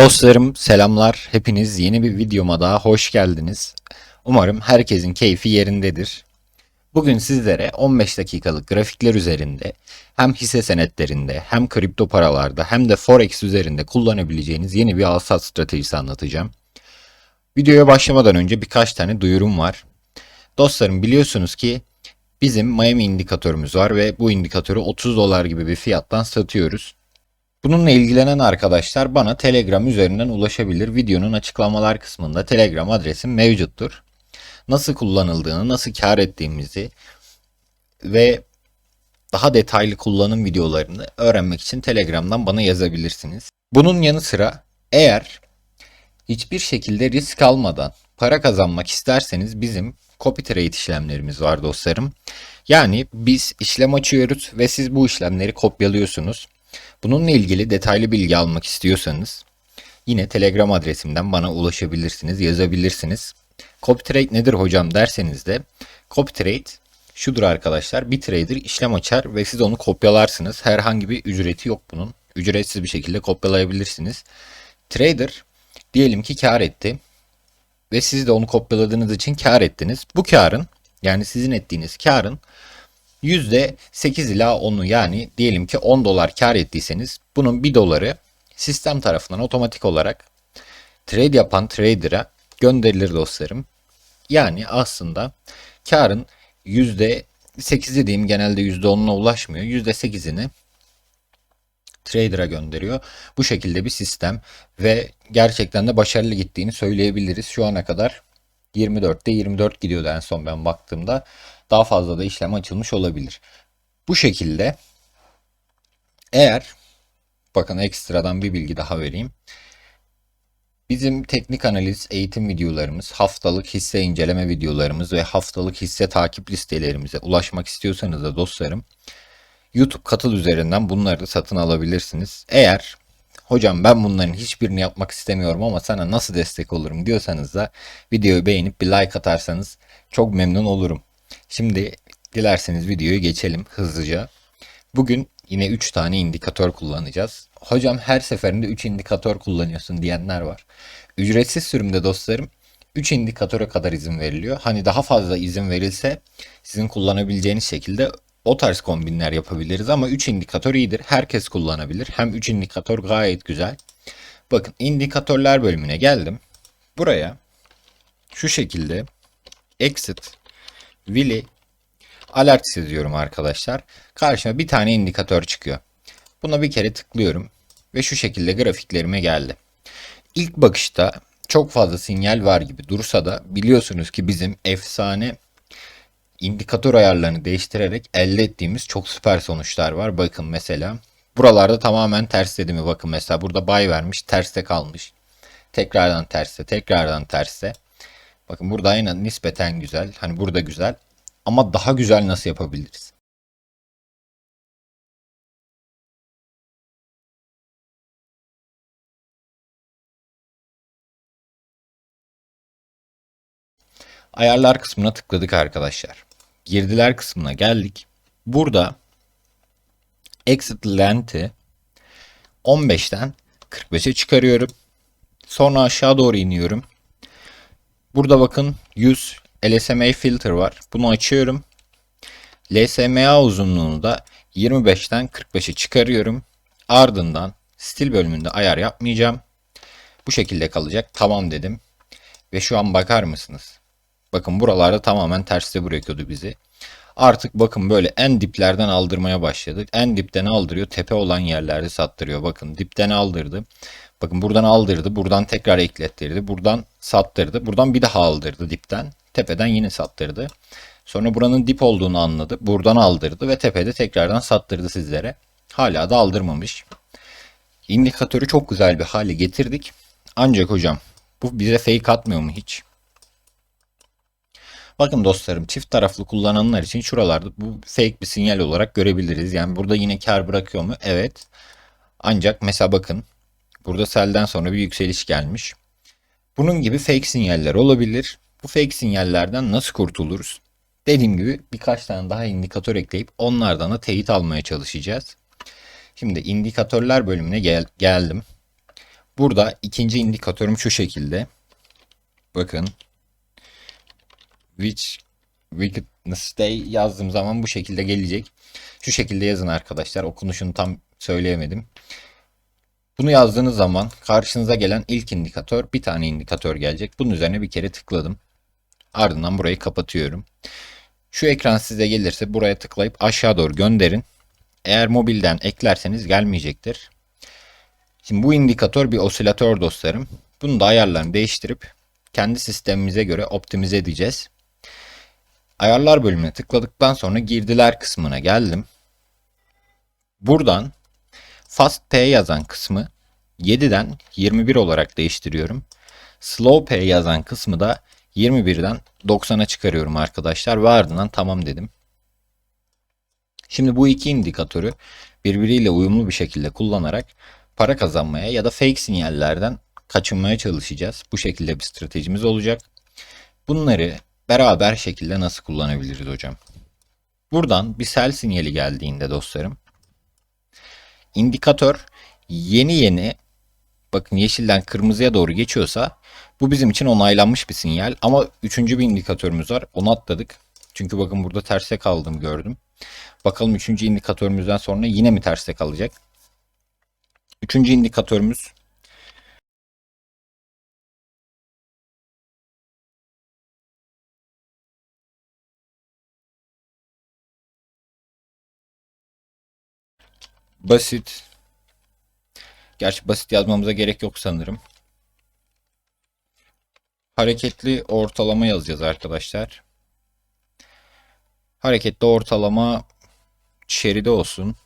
Dostlarım selamlar. Hepiniz yeni bir videoma daha hoş geldiniz. Umarım herkesin keyfi yerindedir. Bugün sizlere 15 dakikalık grafikler üzerinde hem hisse senetlerinde hem kripto paralarda hem de forex üzerinde kullanabileceğiniz yeni bir al-sat stratejisi anlatacağım. Videoya başlamadan önce birkaç tane duyurum var. Dostlarım biliyorsunuz ki bizim Miami indikatörümüz var ve bu indikatörü 30 dolar gibi bir fiyattan satıyoruz. Bununla ilgilenen arkadaşlar bana Telegram üzerinden ulaşabilir. Videonun açıklamalar kısmında Telegram adresim mevcuttur. Nasıl kullanıldığını, nasıl kar ettiğimizi ve daha detaylı kullanım videolarını öğrenmek için Telegram'dan bana yazabilirsiniz. Bunun yanı sıra eğer hiçbir şekilde risk almadan para kazanmak isterseniz bizim copy trade işlemlerimiz var dostlarım. Yani biz işlem açıyoruz ve siz bu işlemleri kopyalıyorsunuz. Bununla ilgili detaylı bilgi almak istiyorsanız yine Telegram adresimden bana ulaşabilirsiniz, yazabilirsiniz. Copy trade nedir hocam derseniz de copy trade şudur arkadaşlar. Bir trader işlem açar ve siz onu kopyalarsınız. Herhangi bir ücreti yok bunun. Ücretsiz bir şekilde kopyalayabilirsiniz. Trader diyelim ki kar etti ve siz de onu kopyaladığınız için kar ettiniz. Bu karın yani sizin ettiğiniz karın %8 ila 10'u yani diyelim ki 10 dolar kar ettiyseniz bunun 1 doları sistem tarafından otomatik olarak trade yapan trader'a gönderilir dostlarım. Yani aslında karın %8'i diyeyim genelde %10'una ulaşmıyor. %8'ini trader'a gönderiyor. Bu şekilde bir sistem ve gerçekten de başarılı gittiğini söyleyebiliriz. Şu ana kadar 24'te 24 gidiyordu en son ben baktığımda. Daha fazla da işlem açılmış olabilir. Bu şekilde eğer bakın ekstradan bir bilgi daha vereyim. Bizim teknik analiz eğitim videolarımız, haftalık hisse inceleme videolarımız ve haftalık hisse takip listelerimize ulaşmak istiyorsanız da dostlarım YouTube katıl üzerinden bunları da satın alabilirsiniz. Eğer hocam ben bunların hiçbirini yapmak istemiyorum ama sana nasıl destek olurum diyorsanız da videoyu beğenip bir like atarsanız çok memnun olurum. Şimdi dilerseniz videoyu geçelim hızlıca. Bugün yine 3 tane indikatör kullanacağız. Hocam her seferinde 3 indikatör kullanıyorsun diyenler var. Ücretsiz sürümde dostlarım 3 indikatöre kadar izin veriliyor. Hani daha fazla izin verilse sizin kullanabileceğiniz şekilde o tarz kombinler yapabiliriz ama 3 indikatör iyidir. Herkes kullanabilir. Hem 3 indikatör gayet güzel. Bakın indikatörler bölümüne geldim. Buraya şu şekilde exit Willy alert seziyorum arkadaşlar. Karşıma bir tane indikatör çıkıyor. Buna bir kere tıklıyorum ve şu şekilde grafiklerime geldi. İlk bakışta çok fazla sinyal var gibi dursa da biliyorsunuz ki bizim efsane indikatör ayarlarını değiştirerek elde ettiğimiz çok süper sonuçlar var. Bakın mesela buralarda tamamen ters mi bakın mesela burada buy vermiş terste kalmış. Tekrardan terste tekrardan terste. Bakın burada yine nispeten güzel. Hani burada güzel. Ama daha güzel nasıl yapabiliriz? Ayarlar kısmına tıkladık arkadaşlar. Girdiler kısmına geldik. Burada exit length'i 15'ten 45'e çıkarıyorum. Sonra aşağı doğru iniyorum. Burada bakın 100 LSMA filter var. Bunu açıyorum. LSMA uzunluğunu da 25'ten 45'e çıkarıyorum. Ardından stil bölümünde ayar yapmayacağım. Bu şekilde kalacak. Tamam dedim. Ve şu an bakar mısınız? Bakın buralarda tamamen terste bırakıyordu bizi. Artık bakın böyle en diplerden aldırmaya başladık. En dipten aldırıyor. Tepe olan yerlerde sattırıyor. Bakın dipten aldırdı. Bakın buradan aldırdı. Buradan tekrar eklettirdi. Buradan sattırdı. Buradan bir daha aldırdı dipten. Tepeden yine sattırdı. Sonra buranın dip olduğunu anladı. Buradan aldırdı ve tepede tekrardan sattırdı sizlere. Hala da aldırmamış. İndikatörü çok güzel bir hale getirdik. Ancak hocam bu bize fake atmıyor mu hiç? Bakın dostlarım çift taraflı kullananlar için şuralarda bu fake bir sinyal olarak görebiliriz. Yani burada yine kar bırakıyor mu? Evet. Ancak mesela bakın burada selden sonra bir yükseliş gelmiş. Bunun gibi fake sinyaller olabilir. Bu fake sinyallerden nasıl kurtuluruz? Dediğim gibi birkaç tane daha indikatör ekleyip onlardan da teyit almaya çalışacağız. Şimdi indikatörler bölümüne gel geldim. Burada ikinci indikatörüm şu şekilde. Bakın. Which wickedness day yazdığım zaman bu şekilde gelecek. Şu şekilde yazın arkadaşlar. Okunuşunu tam söyleyemedim. Bunu yazdığınız zaman karşınıza gelen ilk indikatör bir tane indikatör gelecek. Bunun üzerine bir kere tıkladım. Ardından burayı kapatıyorum. Şu ekran size gelirse buraya tıklayıp aşağı doğru gönderin. Eğer mobilden eklerseniz gelmeyecektir. Şimdi bu indikatör bir osilatör dostlarım. Bunu da ayarlarını değiştirip kendi sistemimize göre optimize edeceğiz. Ayarlar bölümüne tıkladıktan sonra girdiler kısmına geldim. Buradan Fast P yazan kısmı 7'den 21 olarak değiştiriyorum. Slow P yazan kısmı da 21'den 90'a çıkarıyorum arkadaşlar ve ardından tamam dedim. Şimdi bu iki indikatörü birbiriyle uyumlu bir şekilde kullanarak para kazanmaya ya da fake sinyallerden kaçınmaya çalışacağız. Bu şekilde bir stratejimiz olacak. Bunları beraber şekilde nasıl kullanabiliriz hocam? Buradan bir sell sinyali geldiğinde dostlarım indikatör yeni yeni bakın yeşilden kırmızıya doğru geçiyorsa bu bizim için onaylanmış bir sinyal. Ama üçüncü bir indikatörümüz var. Onu atladık. Çünkü bakın burada terse kaldığımı gördüm. Bakalım üçüncü indikatörümüzden sonra yine mi terse kalacak? Üçüncü indikatörümüz basit. Gerçi basit yazmamıza gerek yok sanırım. Hareketli ortalama yazacağız arkadaşlar. Hareketli ortalama şeridi olsun.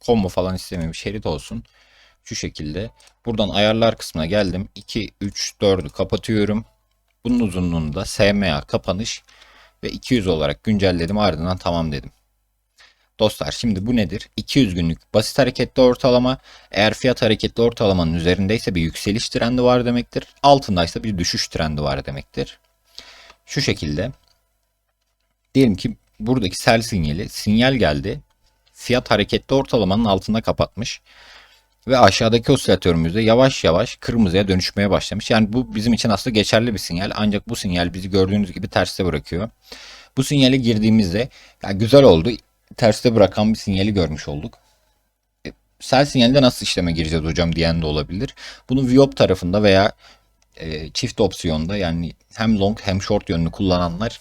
Combo falan istemiyorum. Şerit olsun. Şu şekilde. Buradan ayarlar kısmına geldim. 2, 3, 4'ü kapatıyorum. Bunun uzunluğunu da SMA kapanış ve 200 olarak güncelledim. Ardından tamam dedim. Dostlar şimdi bu nedir? 200 günlük basit hareketli ortalama. Eğer fiyat hareketli ortalamanın üzerindeyse bir yükseliş trendi var demektir. Altındaysa bir düşüş trendi var demektir. Şu şekilde. Diyelim ki buradaki sell sinyali sinyal geldi. Fiyat hareketli ortalamanın altında kapatmış. Ve aşağıdaki osilatörümüzde yavaş yavaş kırmızıya dönüşmeye başlamış. Yani bu bizim için aslında geçerli bir sinyal. Ancak bu sinyal bizi gördüğünüz gibi terste bırakıyor. Bu sinyale girdiğimizde ya güzel oldu terste bırakan bir sinyali görmüş olduk. E, sell sinyalde nasıl işleme gireceğiz hocam diyen de olabilir. Bunu Viop tarafında veya e, çift opsiyonda yani hem long hem short yönünü kullananlar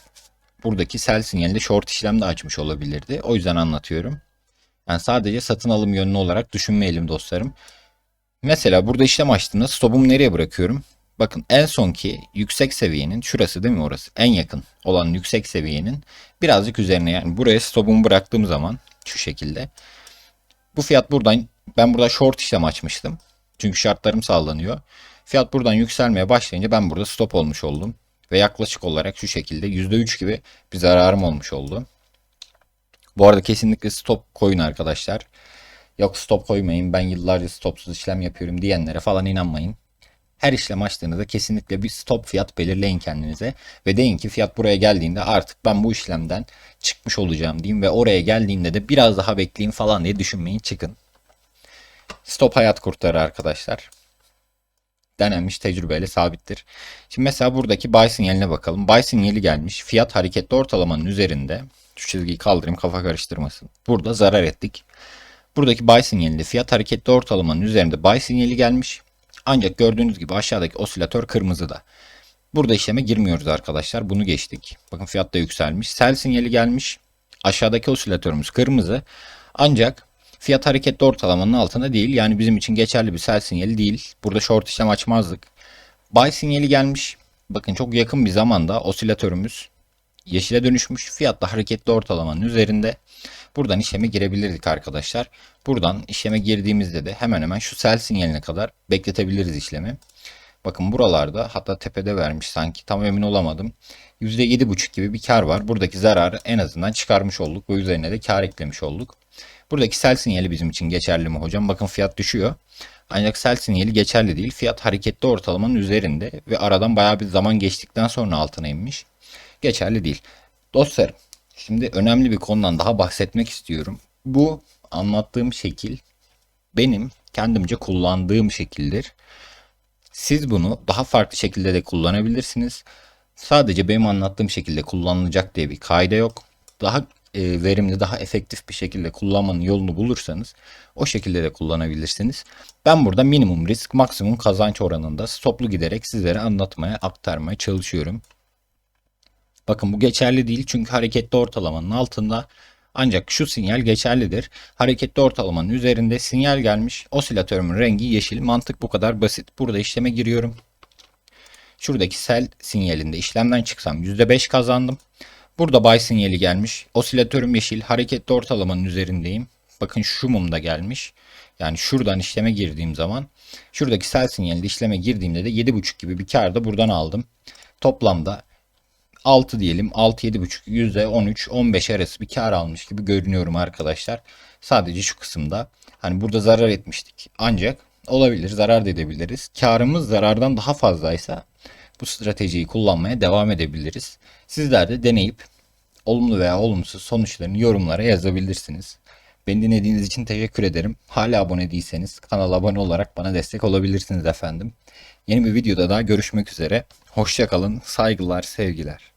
buradaki sell sinyalinde short işlem de açmış olabilirdi. O yüzden anlatıyorum. Yani sadece satın alım yönlü olarak düşünmeyelim dostlarım. Mesela burada işlem açtığımda stopumu nereye bırakıyorum? Bakın en sonki yüksek seviyenin şurası değil mi orası? En yakın olan yüksek seviyenin birazcık üzerine yani buraya stopumu bıraktığım zaman şu şekilde. Bu fiyat buradan ben burada short işlem açmıştım. Çünkü şartlarım sağlanıyor. Fiyat buradan yükselmeye başlayınca ben burada stop olmuş oldum. Ve yaklaşık olarak şu şekilde %3 gibi bir zararım olmuş oldu. Bu arada kesinlikle stop koyun arkadaşlar. Yok stop koymayın ben yıllarca stopsuz işlem yapıyorum diyenlere falan inanmayın. Her işlem açtığınızda kesinlikle bir stop fiyat belirleyin kendinize ve deyin ki fiyat buraya geldiğinde artık ben bu işlemden çıkmış olacağım diyeyim ve oraya geldiğinde de biraz daha bekleyin falan diye düşünmeyin çıkın. Stop hayat kurtarır arkadaşlar. Denenmiş tecrübeyle sabittir. Şimdi mesela buradaki buy sinyaline bakalım. Buy sinyali gelmiş. Fiyat hareketli ortalamanın üzerinde. Şu çizgiyi kaldırayım kafa karıştırmasın. Burada zarar ettik. Buradaki buy sinyalinde fiyat hareketli ortalamanın üzerinde buy sinyali gelmiş. Ancak gördüğünüz gibi aşağıdaki osilatör kırmızıda. Burada işleme girmiyoruz arkadaşlar. Bunu geçtik. Bakın fiyat da yükselmiş. Sell sinyali gelmiş. Aşağıdaki osilatörümüz kırmızı. Ancak fiyat hareketli ortalamanın altında değil. Yani bizim için geçerli bir sell sinyali değil. Burada short işlem açmazdık. Buy sinyali gelmiş. Bakın çok yakın bir zamanda osilatörümüz yeşile dönüşmüş. Fiyat da hareketli ortalamanın üzerinde. Buradan işleme girebilirdik arkadaşlar. Buradan işleme girdiğimizde de hemen hemen şu sell sinyaline kadar bekletebiliriz işlemi. Bakın buralarda hatta tepede vermiş sanki tam emin olamadım. %7,5 gibi bir kar var. Buradaki zararı en azından çıkarmış olduk ve üzerine de kar eklemiş olduk. Buradaki sell sinyali bizim için geçerli mi hocam? Bakın fiyat düşüyor. Ancak sell sinyali geçerli değil. Fiyat hareketli ortalamanın üzerinde ve aradan bayağı bir zaman geçtikten sonra altına inmiş. Geçerli değil. Dostlarım Şimdi önemli bir konudan daha bahsetmek istiyorum. Bu anlattığım şekil benim kendimce kullandığım şekildir. Siz bunu daha farklı şekilde de kullanabilirsiniz. Sadece benim anlattığım şekilde kullanılacak diye bir kaide yok. Daha e, verimli, daha efektif bir şekilde kullanmanın yolunu bulursanız o şekilde de kullanabilirsiniz. Ben burada minimum risk, maksimum kazanç oranında stoplu giderek sizlere anlatmaya, aktarmaya çalışıyorum. Bakın bu geçerli değil çünkü hareketli ortalamanın altında ancak şu sinyal geçerlidir. Hareketli ortalamanın üzerinde sinyal gelmiş. Osilatörümün rengi yeşil. Mantık bu kadar basit. Burada işleme giriyorum. Şuradaki sell sinyalinde işlemden çıksam %5 kazandım. Burada buy sinyali gelmiş. Osilatörüm yeşil. Hareketli ortalamanın üzerindeyim. Bakın şu mumda gelmiş. Yani şuradan işleme girdiğim zaman şuradaki sell sinyalinde işleme girdiğimde de 7.5 gibi bir kar da buradan aldım. Toplamda 6 diyelim 6 7.5 %13 15 arası bir kar almış gibi görünüyorum arkadaşlar. Sadece şu kısımda hani burada zarar etmiştik. Ancak olabilir zarar da edebiliriz. Karımız zarardan daha fazlaysa bu stratejiyi kullanmaya devam edebiliriz. Sizler de deneyip olumlu veya olumsuz sonuçlarını yorumlara yazabilirsiniz. Beni dinlediğiniz için teşekkür ederim. Hala abone değilseniz kanala abone olarak bana destek olabilirsiniz efendim. Yeni bir videoda daha görüşmek üzere. Hoşçakalın, saygılar, sevgiler.